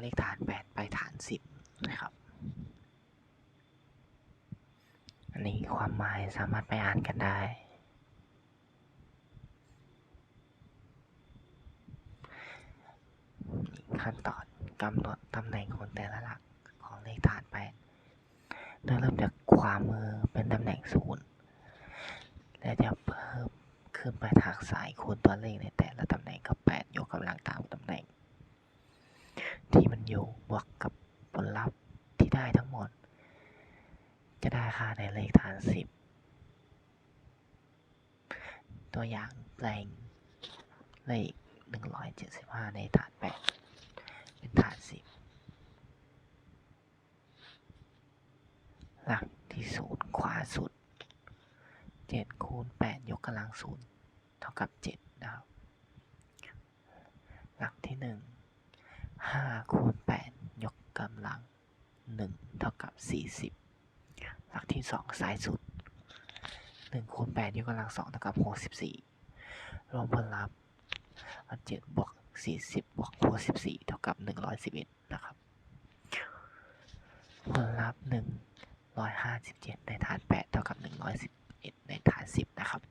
เลขฐานแปดไปฐานสิบนะครับ อันนี้ความหมายสามารถไปอ่านกันได้ ขั้นตอนกำหนดตำแหน่งของแต่ละหลักของเลขฐานแปดโดยเริ่มจากขวามือเป็นตำแหน่งศูนย์และจะเพิ่มขึ้นไปทางซ้ายคูณตัวเลขในแต่ละตำแหน่งกับแปดยกกำลังตามตำแหน่ง ที่มันอยู่บวกกับผลลัพธ์ที่ได้ทั้งหมด จะได้ค่าในเลขฐานสิบตัวอย่างแปลงเลขหนึ่งร้อยเจ็ดสิบห้าในฐานแปดเป็นฐานสิบหลักที่ศูนย์ขวาสุดเจ็ดคูณแปดยกกำลังศูนย์เท่ากับเจ็ดนะครับ หลักที่หนึ่ง ห้าคูณแปดยกกำลังหนึ่งเท่ากับสี่สิบหลักที่สองซ้ายสุดหนึ่งคูณแปดยกกำลังสองเท่ากับหกสิบสี่รวมผลลัพธ์เจ็ดบวกสี่สิบบวกหกสิบสี่เท่ากับหนึ่งร้อยสิบเอ็ดนะครับ ผลลัพธ์หนึ่งร้อยห้าสิบเจ็ดในฐานแปดเท่ากับหนึ่งร้อยสิบเอ็ดในฐานสิบนะครับ